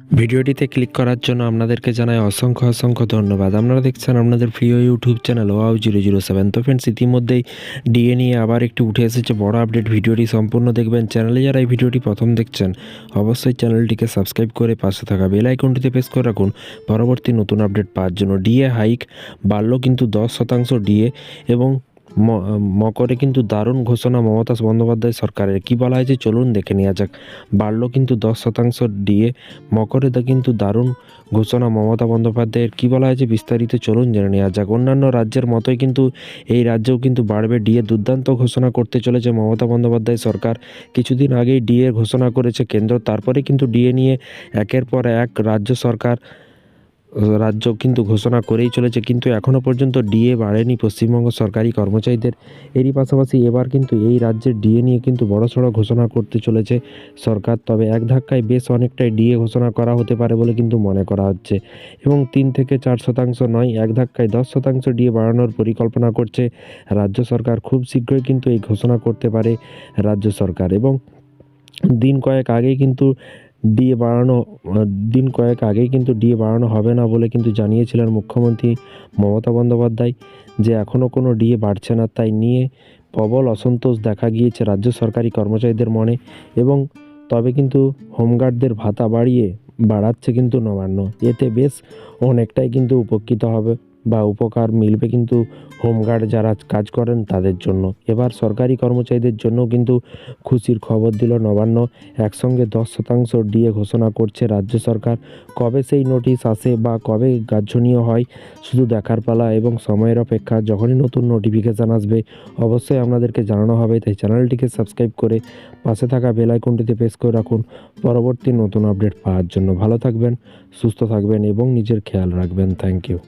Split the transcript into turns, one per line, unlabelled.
ভিডিওটিতে ক্লিক করার জন্য আপনাদেরকে জানাই অসংখ্য অসংখ্য ধন্যবাদ। আপনারা দেখছেন আপনাদের প্রিয় YouTube channel wow zero zero seven. তো ফ্রেন্ডস ইতিমধ্যেই ডিএ নিয়ে আবার একটি উঠে এসেছে বড় আপডেট। ভিডিওটি সম্পূর্ণ দেখবেন। চ্যানেলে যারা এই ভিডিওটি প্রথম দেখছেন, অবশ্যই চ্যানেলটিকে সাবস্ক্রাইব করে পাশে থাকা বেল আইকনটিতে প্রেস করে রাখুন। পরবর্তী নতুন আপডেট পাওয়ার জন্য ডিএ হাইক বাড়লো কিন্তু দশ শতাংশ ডিএ এবং মকরে কিন্তু দারুণ ঘোষণা মমতা বন্দ্যোপাধ্যায় সরকারের। কি বলা হয়েছে চলুন দেখে নেওয়া যাক। বাড়ল কিন্তু দশ শতাংশ ডিএ মকরে দা কিন্তু দারুণ ঘোষণা মমতা বন্দ্যোপাধ্যায়ের। কী বলা হয়েছে বিস্তারিত চলুন জেনে নেওয়া যাক। অন্যান্য রাজ্যের মতোই কিন্তু এই রাজ্যেও কিন্তু বাড়বে ডিএ। দুর্দান্ত ঘোষণা করতে চলেছে মমতা বন্দ্যোপাধ্যায় সরকার। কিছুদিন আগেই ডিএ ঘোষণা করেছে কেন্দ্র। তারপরে কিন্তু ডিএ নিয়ে একের পর এক রাজ্য সরকার রাজ্য কিন্তু ঘোষণা করেই চলেছে, কিন্তু এখনও পর্যন্ত ডিএ বাড়েনি পশ্চিমবঙ্গ সরকারি কর্মচারীদের। এরই পাশাপাশি এবার কিন্তু এই রাজ্যের ডিএ নিয়ে কিন্তু বড়সড় ঘোষণা করতে চলেছে সরকার, তবে এক ধাক্কায় বেশ অনেকটাই ডিএ ঘোষণা করা হতে পারে বলে কিন্তু মনে করা হচ্ছে। এবং তিন থেকে চার শতাংশ নয়, এক ধাক্কায় দশ শতাংশ ডিএ বাড়ানোর পরিকল্পনা করছে রাজ্য সরকার। খুব শীঘ্রই কিন্তু এই ঘোষণা করতে পারে রাজ্য সরকার। এবং দিন কয়েক আগেই কিন্তু ডিএ বাড়ানো দিন কয়েক আগেই কিন্তু ডিএ বাড়ানো হবে না বলে কিন্তু জানিয়েছিলেন মুখ্যমন্ত্রী মমতা বন্দ্যোপাধ্যায় যে এখনও কোনো ডিএ বাড়ছে না তাই নিয়ে প্রবল অসন্তোষ দেখা গিয়েছে রাজ্য সরকারি কর্মচারীদের মনে এবং তবে কিন্তু হোমগার্ডদের ভাতা বাড়িয়ে বাড়াচ্ছে কিন্তু নবান্ন। এতে বেশ অনেকটাই কিন্তু উপকৃত হবে। বা উপকার মিলবে কিন্তু হোমগার্ড যারা কাজ করেন তাদের জন্য। এবার সরকারি কর্মচারীদের জন্য কিন্তু খুশির খবর দিল নবান্ন। একসঙ্গে দশ শতাংশ ডিএ ঘোষণা করছে রাজ্য সরকার। কবে সেই নোটিশ আসে বা কবে গ্রাহ্যনীয় হয়, শুধু দেখার পালা এবং সময়ের অপেক্ষা। যখনই নতুন নোটিফিকেশান আসবে, অবশ্যই আপনাদেরকে জানানো হবে। তাই চ্যানেলটিকে সাবস্ক্রাইব করে পাশে থাকা বেল আইকনটিতে প্রেস করে রাখুন। পরবর্তী নতুন আপডেট পাওয়ার জন্য ভালো থাকবেন, সুস্থ থাকবেন এবং নিজের খেয়াল রাখবেন। Thank you.